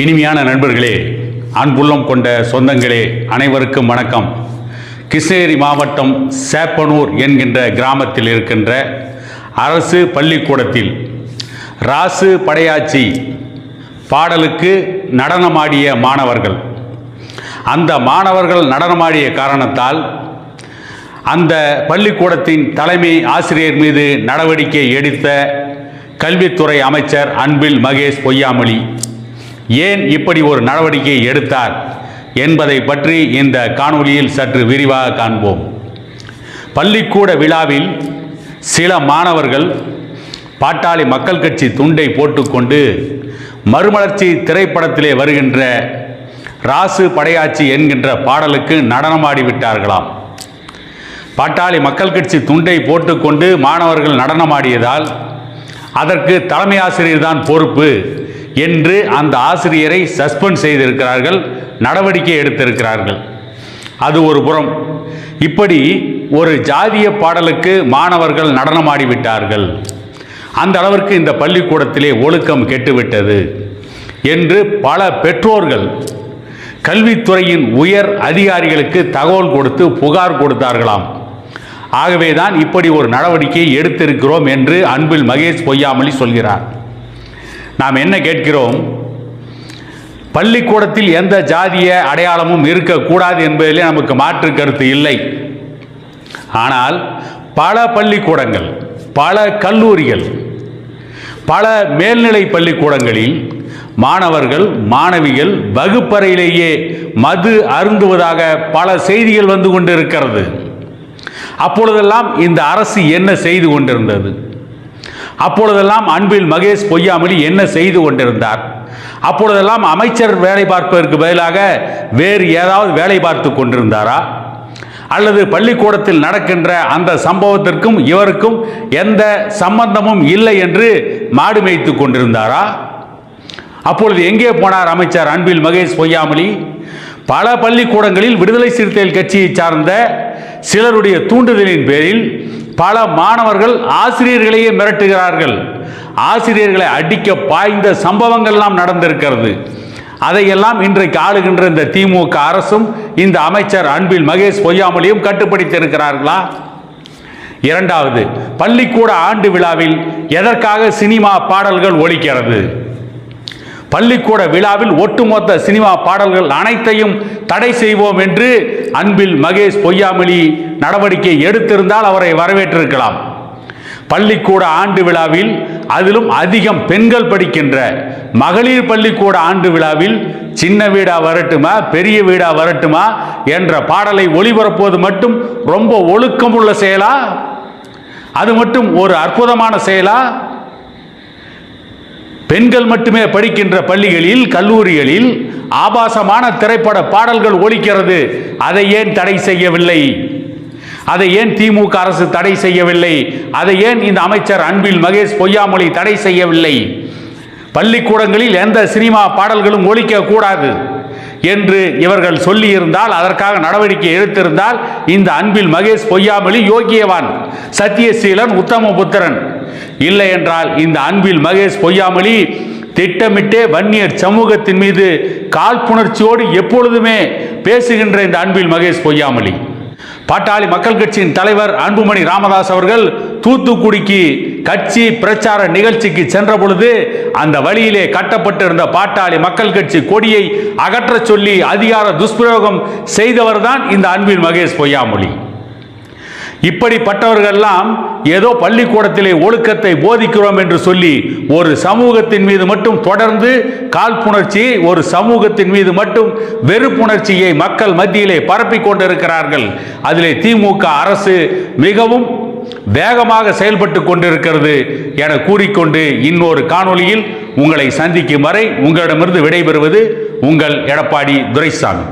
இனிமையான நண்பர்களே அன்புள்ளம் கொண்ட சொந்தங்களே அனைவருக்கும் வணக்கம். கிருஷ்ணகிரி மாவட்டம் சேப்பனூர் என்கின்ற கிராமத்தில் இருக்கின்ற அரசு பள்ளிக்கூடத்தில் ராசு படையாச்சி பாடலுக்கு நடனமாடிய மாணவர்கள். அந்த மாணவர்கள் நடனமாடிய காரணத்தால் அந்த பள்ளிக்கூடத்தின் தலைமை ஆசிரியர் மீது நடவடிக்கை எடுத்த கல்வித்துறை அமைச்சர் அன்பில் மகேஷ் பொய்யாமொழி ஏன் இப்படி ஒரு நடவடிக்கை எடுத்தார் என்பதை பற்றி இந்த காணொலியில் சற்று விரிவாக காண்போம். பள்ளிக்கூட விழாவில் சில மாணவர்கள் பாட்டாளி மக்கள் கட்சி துண்டை போட்டுக்கொண்டு மறுமலர்ச்சி திரைப்படத்திலே வருகின்ற ராசு படையாச்சி என்கின்ற பாடலுக்கு நடனமாடி விட்டார்களாம். பாட்டாளி மக்கள் கட்சி துண்டை போட்டுக்கொண்டு மாணவர்கள் நடனமாடியதால் அதற்கு தலைமை ஆசிரியர் தான் பொறுப்பு. என்று அந்த ஆசிரியரை சஸ்பெண்ட் செய்திருக்கிறார்கள் நடவடிக்கை எடுத்திருக்கிறார்கள். அது ஒரு புறம். இப்படி ஒரு ஜாதிய பாடலுக்கு மாணவர்கள் நடனமாடி விட்டார்கள் அந்த அளவிற்கு இந்த பள்ளிக்கூடத்திலே ஒழுக்கம் கெட்டுவிட்டது என்று பல பெற்றோர்கள் கல்வித்துறையின் உயர் அதிகாரிகளுக்கு தகவல் கொடுத்து புகார் கொடுத்தார்களாம். ஆகவேதான் இப்படி ஒரு நடவடிக்கை எடுத்திருக்கிறோம் என்று அன்பில் மகேஷ் பொய்யாமொழி சொல்கிறார். நாம் என்ன கேட்கிறோம்? பள்ளிக்கூடத்தில் எந்த ஜாதிய அடையாளமும் இருக்கக்கூடாது என்பதிலே நமக்கு மாற்று கருத்து இல்லை. ஆனால் பல பள்ளிக்கூடங்கள் பல கல்லூரிகள் பல மேல்நிலை பள்ளிக்கூடங்களில் மாணவர்கள் மாணவிகள் வகுப்பறையிலேயே மது அருந்துவதாக பல செய்திகள் வந்து கொண்டிருக்கிறது. அப்பொழுதெல்லாம் இந்த அரசு என்ன செய்து கொண்டிருந்தது? அப்பொழுதெல்லாம் அன்பில் மகேஷ் பொய்யாமொழி என்ன செய்து கொண்டிருந்தார்? அப்பொழுதெல்லாம் அமைச்சர் வேலை பார்ப்பதற்கு பதிலாக வேறு ஏதாவது வேலை பார்த்து கொண்டிருந்தாரா? அல்லது பள்ளிக்கூடத்தில் நடக்கின்ற அந்த சம்பவத்திற்கும் இவருக்கும் எந்த சம்பந்தமும் இல்லை என்று மாடு மேய்த்து கொண்டிருந்தாரா? அப்பொழுது எங்கே போனார் அமைச்சர் அன்பில் மகேஷ் பொய்யாமொழி? பல பள்ளிக்கூடங்களில் விடுதலை சிறுத்தைகள் கட்சியை சார்ந்த சிலருடைய தூண்டுதலின் பேரில் பல மாணவர்கள் ஆசிரியர்களையே மிரட்டுகிறார்கள். ஆசிரியர்களை அடிக்க பாய்ந்த சம்பவங்கள்லாம் நடந்திருக்கிறது. அதையெல்லாம் இன்றைக்கு ஆளுகின்ற இந்த திமுக அரசும் இந்த அமைச்சர் அன்பில் மகேஷ் பொய்யாமொழியும் கட்டுப்படுத்தியிருக்கிறார்களா? இரண்டாவது பள்ளிக்கூட ஆண்டு விழாவில் எதற்காக சினிமா பாடல்கள் ஒழிக்கிறது பள்ளிக்கூட விழாவில் ஒட்டுமொத்த சினிமா பாடல்கள் அனைத்தையும் தடை செய்வோம் என்று அன்பில் மகேஷ் பொய்யாமொழி நடவடிக்கை எடுத்திருந்தால் அவரை வரவேற்றிருக்கலாம். பள்ளிக்கூட ஆண்டு விழாவில் அதிலும் அதிகம் பெண்கள் படிக்கின்ற மகளிர் பள்ளிக்கூட ஆண்டு விழாவில் சின்ன வீடா வரட்டுமா பெரிய வீடா வரட்டுமா என்ற பாடலை ஒளிபரப்புவது மட்டும் ரொம்ப ஒழுக்கமுள்ள செயலா? அது மட்டும் ஒரு அற்புதமான செயலா? பெண்கள் மட்டுமே படிக்கின்ற பள்ளிகளில் கல்லூரிகளில் ஆபாசமான திரைப்பட பாடல்கள் ஒலிக்கிறது. அதை ஏன் தடை செய்யவில்லை? அதை ஏன் திமுக அரசு தடை செய்யவில்லை? அதை ஏன் இந்த அமைச்சர் அன்பில் மகேஷ் பொய்யாமொழி தடை செய்யவில்லை? பள்ளிக்கூடங்களில் எந்த சினிமா பாடல்களும் ஒலிக்க கூடாது என்று இவர்கள் சொல்லியிருந்தால் அதற்காக நடவடிக்கை எடுத்திருந்தால் இந்த அன்பில் மகேஷ் பொய்யாமொழி யோகியவான் சத்தியசீலன் உத்தமபுத்திரன். இல்லை என்றால் இந்த அன்பில் மகேஷ் பொய்யாமொழி திட்டமிட்டே வன்னியர் சமூகத்தின் மீது காழ்ப்புணர்ச்சியோடு எப்பொழுதுமே பேசுகின்ற இந்த அன்பில் மகேஷ் பொய்யாமொழி. பாட்டாளி மக்கள் கட்சியின் தலைவர் அன்புமணி ராமதாஸ் அவர்கள் தூத்துக்குடிக்கு கட்சி பிரச்சார நிகழ்ச்சிக்கு சென்ற பொழுது அந்த வழியிலே கட்டப்பட்டிருந்த பாட்டாளி மக்கள் கட்சி கொடியை அகற்றச் சொல்லி அதிகார துஷ்பிரயோகம் செய்தவர்தான் இந்த அன்பின் மகேஷ் பொய்யாமொழி. இப்படிப்பட்டவர்கள்லாம் ஏதோ பள்ளிக்கூடத்திலே ஒழுக்கத்தை போதிக்கிறோம் என்று சொல்லி ஒரு சமூகத்தின் மீது மட்டும் தொடர்ந்து காழ்ப்புணர்ச்சி ஒரு சமூகத்தின் மீது மட்டும் வெறுப்புணர்ச்சியை மக்கள் மத்தியிலே பரப்பிக் கொண்டிருக்கிறார்கள். அதிலே திமுக அரசு மிகவும் வேகமாக செயல்பட்டு கொண்டிருக்கிறது என கூறிக்கொண்டு இன்னொரு காணொளியில் உங்களை சந்திக்கும் வரை உங்களிடமிருந்து விடைபெறுவது உங்கள் எடப்பாடி துரைசாமி.